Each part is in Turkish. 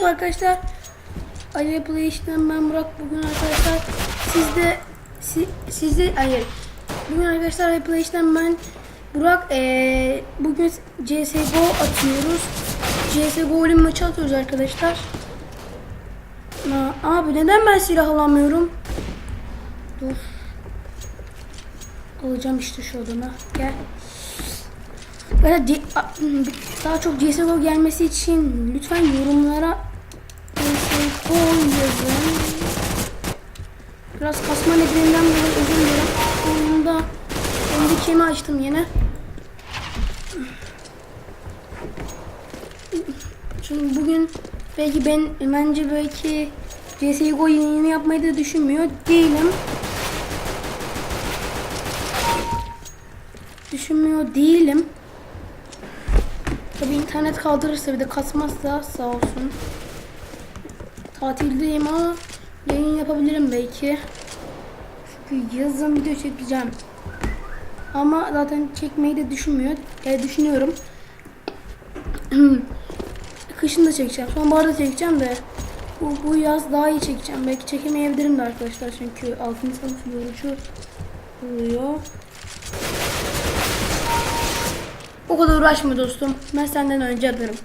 Merhaba arkadaşlar. Ali Playstation'dan ben Burak. Bugün arkadaşlar sizde si, sizi hayır. Bugün arkadaşlar Ali Playstation'dan ben Burak eee bugün CS:GO atıyoruz. CS:GO oyun maçı atıyoruz arkadaşlar. Aa, abi neden ben silah alamıyorum? Dur. Alacağım işte şu odana. Gel. Daha çok CSGO gelmesi için lütfen yorumlara CSGO yazın. Biraz kasma nedeninden dolayı özür dilerim. Oyunda kendi kemi açtım yine. Çünkü bugün belki ben bence belki CSGO yayını yapmayı da düşünmüyor değilim. Düşünmüyor değilim. Tabi internet kaldırırsa bir de kasmazsa sağ olsun. Tatildeyim ama yayın yapabilirim belki. Çünkü yazın video çekeceğim. Ama zaten çekmeyi de düşünmüyor. E, düşünüyorum. Kışın da çekeceğim. Sonbaharda çekeceğim de bu, bu yaz daha iyi çekeceğim. Belki çekemeyebilirim de arkadaşlar çünkü 6. sınıf yorucu oluyor. O kadar uğraşma dostum. Ben senden önce alırım.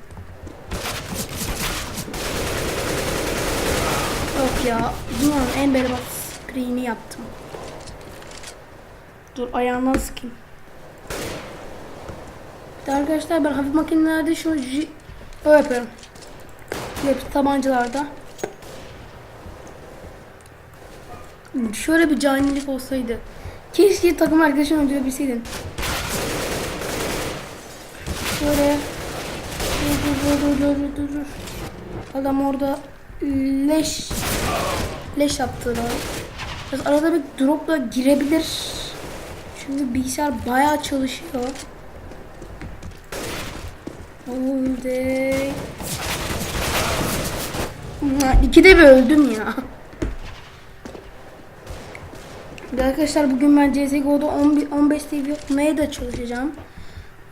Yok ya. Dünyanın en berbat screen'i yaptım. Dur ayağından sıkayım. Bir arkadaşlar ben hafif makinelerde şunu öyle yapıyorum. Hep tabancalarda. Şöyle bir canilik olsaydı. Keşke takım arkadaşını öldürebilseydin. Şöyle. Dur dur dur dur dur. dur. Adam orada leş leş yaptı da. Biraz arada bir dropla girebilir. Çünkü bilgisayar bayağı çalışıyor. Oldu. İkide bir öldüm ya. Arkadaşlar bugün ben CSGO'da 11 15 seviye yapmaya da çalışacağım.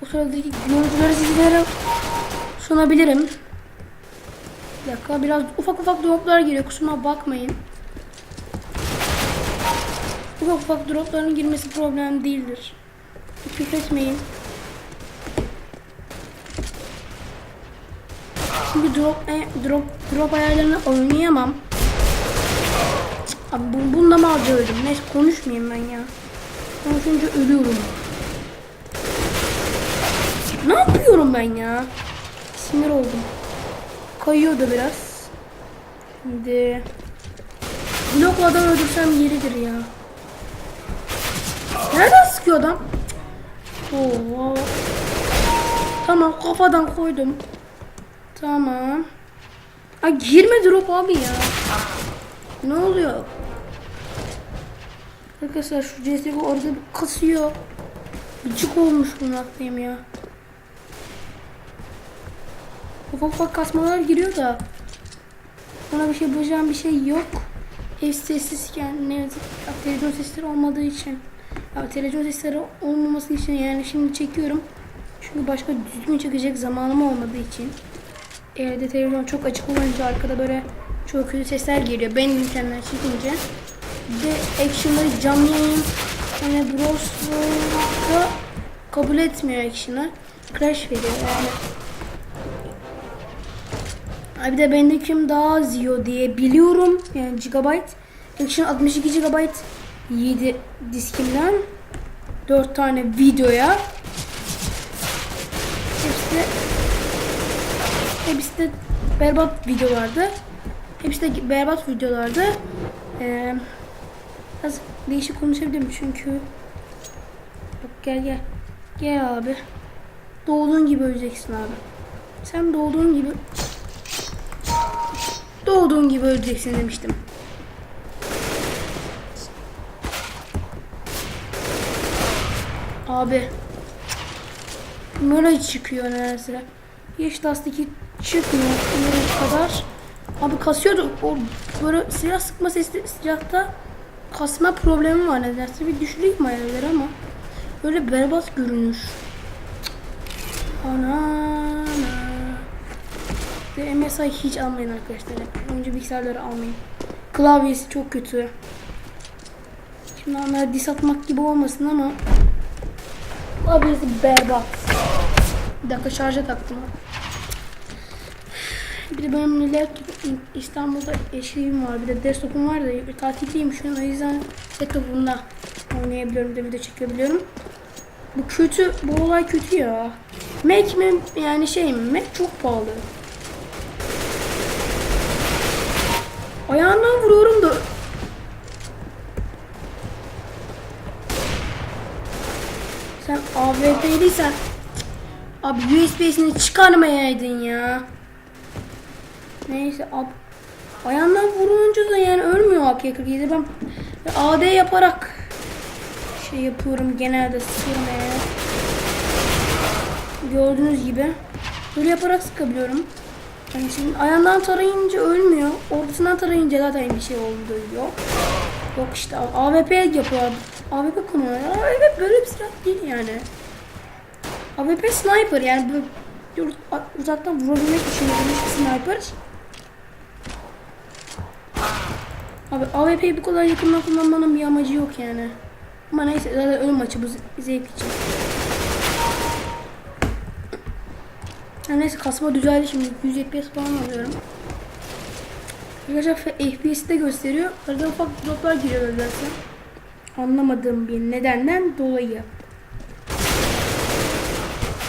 O sıradaki görüntüleri sizlere sunabilirim. Bir dakika biraz ufak ufak droplar geliyor kusuruma bakmayın. Ufak ufak dropların girmesi problem değildir. Küfretmeyin. Şimdi drop, e, drop, drop ayarlarını oynayamam. Abi bu, bunda mı harcıyordum? Neyse konuşmayayım ben ya. Konuşunca ölüyorum. Ne yapıyorum ben ya? Sinir oldum. Kayıyordu biraz. Şimdi blokla adam öldürsem yeridir ya. Nereden sıkıyor adam? Oo. Tamam kafadan koydum. Tamam. Ha girme drop abi ya. Ne oluyor? Arkadaşlar şu CSGO orada bir kasıyor. Gıcık olmuş bunun aklıyım ya. Ufak ufak kasmalar giriyor da ona bir şey yapacağım bir şey yok. Ev sessizken ne yazık televizyon sesleri olmadığı için ya, televizyon sesleri olmaması için yani şimdi çekiyorum. Çünkü başka düzgün çekecek zamanım olmadığı için. Evde televizyon çok açık olunca arkada böyle çok kötü sesler geliyor. Ben internetten çekince. De action'ları canlı yayın hani Bros'da kabul etmiyor action'ı. Crash veriyor yani. Bir de bendekim daha az diye biliyorum. Yani gigabyte. Action 62 GB 7 diskimden 4 tane videoya. Hepsi de hepsi de berbat videolardı. Hepsi de berbat videolardı. Ee, biraz değişik konuşabilirim çünkü Bak gel gel. Gel abi. Doğduğun gibi öleceksin abi. Sen doğduğun gibi Doğduğun gibi öleceksin demiştim. Abi. Böyle çıkıyor neredeyse. Hiç lastiki çıkmıyor bu kadar. Abi kasıyordu. O böyle silah sıkma sesi silahta kasma problemi var nedense. Bir düşüreyim ayarları ama. Böyle berbat görünür. Ana. İşte MSI hiç almayın arkadaşlar. Önce bilgisayarları almayın. Klavyesi çok kötü. Şimdi onlara dis atmak gibi olmasın ama klavyesi berbat. Bir dakika şarja taktım. Bir de benim laptop İstanbul'da eşiğim var. Bir de desktop'um var da tatildeyim şu an. O yüzden laptopumda oynayabiliyorum da video çekebiliyorum. Bu kötü, bu olay kötü ya. Mac mi yani şey mi? Mac çok pahalı. Ayağından vuruyorum da Sen AWP'liysen Abi USB'sini çıkarmayaydın ya. Neyse ab ayağından vurunca da yani ölmüyor AK-47. Ben AD yaparak şey yapıyorum genelde sıkıyorum Gördüğünüz gibi. Böyle yaparak sıkabiliyorum. Yani şimdi ayağından tarayınca ölmüyor. Ortasından tarayınca zaten bir şey oldu yok. Yok işte AWP yapıyorlar. AWP kullanıyorlar. AWP böyle bir silah değil yani. AWP sniper yani böyle uzaktan vurabilmek için yapılmış bir sniper. Abi AWP'yi bu kadar yakından kullanmanın bir amacı yok yani. Ama neyse zaten ölüm maçı bu zevk için. Yani neyse kasma düzeldi şimdi 100 FPS falan alıyorum. Arkadaşlar FPS'i de gösteriyor. Arada ufak droplar giriyor nedense. Anlamadığım bir nedenden dolayı.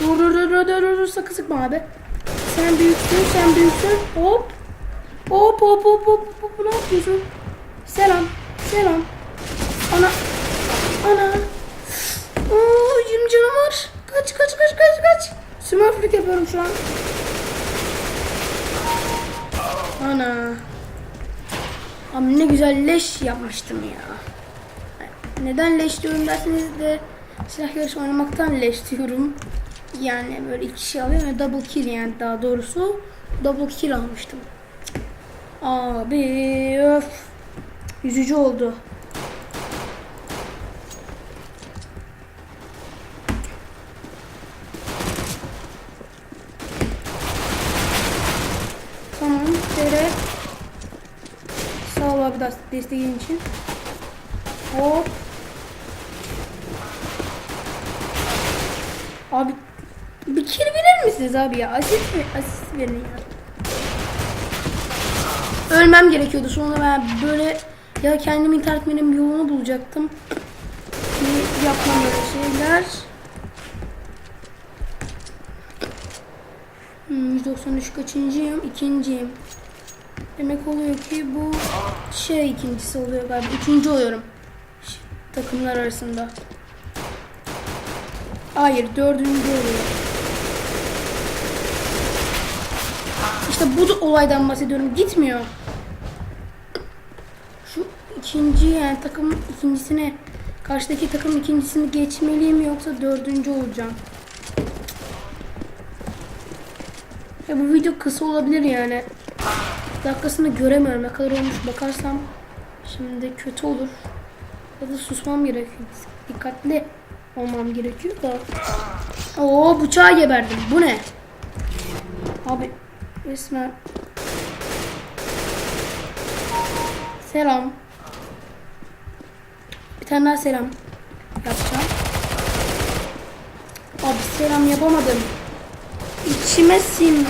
Dur dur dur dur dur dur sakın sıkma abi. Sen büyüksün sen büyüksün. Hop. Hop hop hop hop hop ne yapıyorsun? Selam. Selam. Ana. Ana. Oo 20 canım var. Kaç kaç kaç kaç kaç. Smurflik yapıyorum şu an. Ana. Abi ne güzel leş yapmıştım ya. Neden leş diyorum derseniz de silah yarışı oynamaktan leş diyorum. Yani böyle iki kişi alıyor ve double kill yani daha doğrusu double kill almıştım. Abi öf. Üzücü oldu. Tamam. Şöyle. Sağ ol abi desteğin için. Hop. Abi bir kill verir misiniz abi ya? Asist mi? Asist verin ya. Ölmem gerekiyordu. Sonra ben böyle ya kendimi intihar etmenin bir yolunu bulacaktım. Bir yapmam böyle şeyler. Hmm, 193 kaçıncıyım? İkinciyim. Demek oluyor ki bu şey ikincisi oluyor galiba. Üçüncü oluyorum. Takımlar arasında. Hayır dördüncü oluyor. İşte bu da olaydan bahsediyorum. Gitmiyor. Şu ikinci yani takım ikincisine karşıdaki takım ikincisini geçmeliyim yoksa dördüncü olacağım. Ya bu video kısa olabilir yani. Dakikasını göremiyorum. Ne kadar olmuş bakarsam şimdi kötü olur. Ya da susmam gerekiyor. Dikkatli olmam gerekiyor da. Oo bıçağı geberdim. Bu ne? Abi resmen Selam. Bir tane daha selam yapacağım. Abi selam yapamadım. İçime sin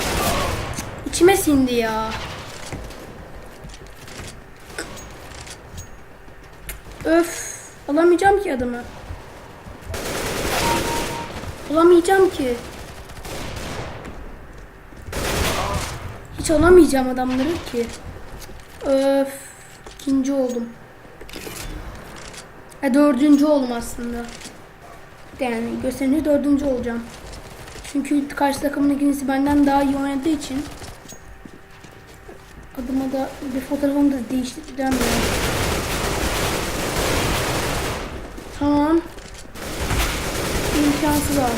İçime sindi ya. Öf. Alamayacağım ki adamı. Alamayacağım ki. Hiç alamayacağım adamları ki. Öf. İkinci oldum. Ha, dördüncü oldum aslında. Yani gösterince dördüncü olacağım. Çünkü karşı takımın ikincisi benden daha iyi oynadığı için adıma da bir fotoğrafımı da değiştireceğim ya. Tamam. İmkansız abi.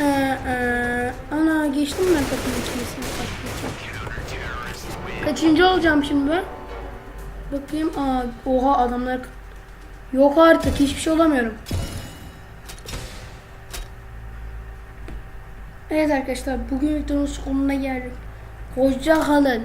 Ee, ee, ana geçtim ben takım içerisine. Kaçıncı olacağım şimdi ben? Bakayım. Aa, oha adamlar Yok artık hiçbir şey olamıyorum. Evet arkadaşlar bugün videonun sonuna geldik. Hoşça kalın.